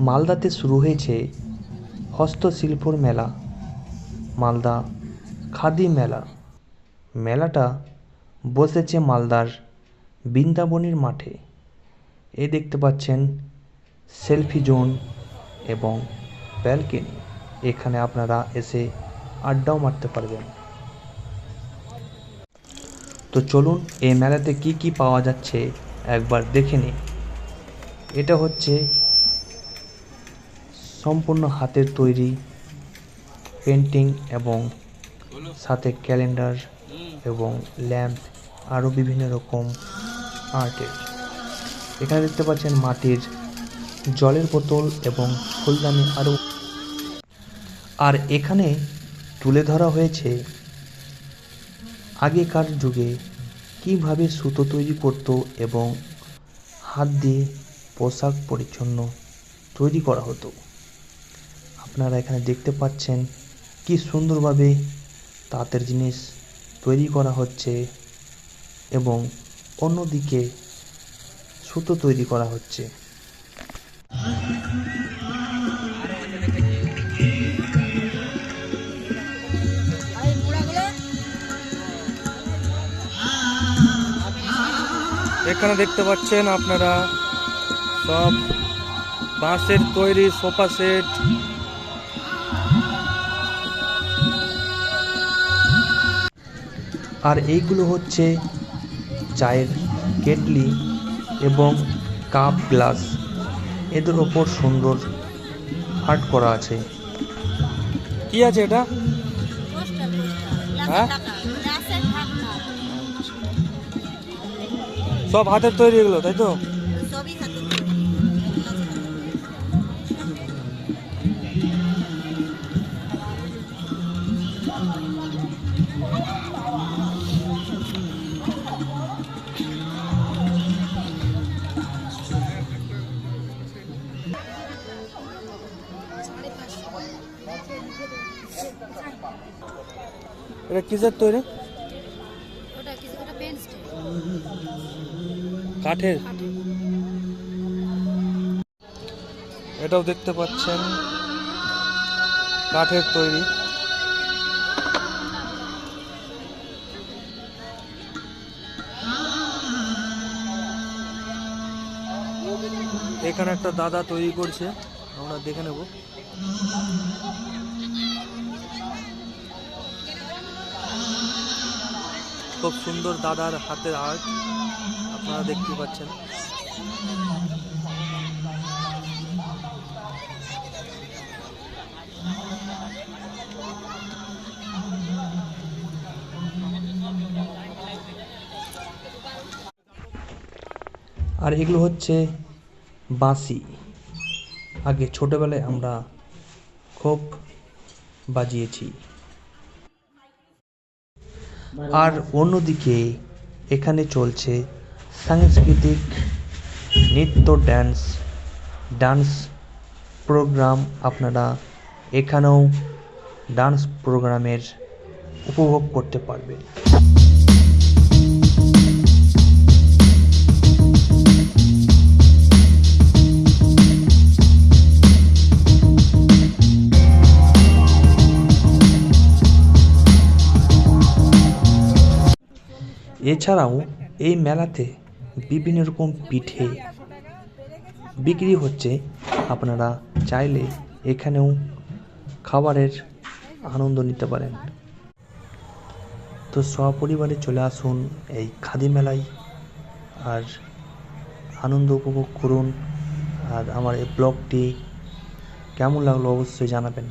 মালদাতে শুরু হয়েছে হস্তশিল্পর মেলা, মালদা খাদি মেলা। মেলাটা বসেছে মালদার বৃন্দাবনের মাঠে। এ দেখতে পাচ্ছেন সেলফি জোন এবং ব্যালকনি। এখানে আপনারা এসে আড্ডাও মারতে পারবেন। তো চলুন এই মেলাতে কি কি পাওয়া যাচ্ছে একবার দেখে নিন এটা হচ্ছে সম্পূর্ণ হাতের তৈরি পেন্টিং এবং সাথে ক্যালেন্ডার এবং ল্যাম্প আরও বিভিন্ন রকম আর্টের। এখানে দেখতে পাচ্ছেন মাটির জলের বোতল এবং ফুলদানি আরও। আর এখানে তুলে ধরা হয়েছে আগেকার যুগে কীভাবে সুতো তৈরি করতো এবং হাত দিয়ে পোশাক পরিচ্ছন্ন তৈরি করা হতো। আপনারা এখানে দেখতে পাচ্ছেন কি সুন্দরভাবে তাঁতের জিনিস তৈরি করা হচ্ছে এবং অন্যদিকে সুতো তৈরি করা হচ্ছে। এখানে দেখতে পাচ্ছেন আপনারা সব বাঁশের তৈরি সোফা সেট আর এইগুলো হচ্ছে চায়ের কেটলি এবং কাপ গ্লাস। এদের ওপর সুন্দর আর্ট করা আছে। কি আছে এটা? হ্যাঁ? সব হাতের তৈরি এগুলো, তাই তো? এটা কিসের তৈরি? কাঠের। এটাও দেখতে পাচ্ছেন। কাঠের তৈরি। এখানে একটা দাদা তৈরি করছে। আমরা দেখে নেব। খুব সুন্দর দাদার হাতের আর্ট আপনারা দেখতে পাচ্ছেন। আর এগুলো হচ্ছে বাঁশি। আগে ছোটোবেলায় আমরা খুব বাজিয়েছি। আর অন্যদিকে এখানে চলছে সাংস্কৃতিক নৃত্য ড্যান্স ডান্স প্রোগ্রাম আপনারা এখানেও ডান্স প্রোগ্রামের উপভোগ করতে পারবেন। এছাড়াও এই মেলাতে বিভিন্ন রকম পিঠে বিক্রি হচ্ছে। আপনারা চাইলে এখানেও খাবারের আনন্দ নিতে পারেন। তো সপরিবারে চলে আসুন এই খাদি মেলায় আর আনন্দ উপভোগ করুন। আর আমার এই ব্লগটি কেমন লাগল অবশ্যই জানাবেন।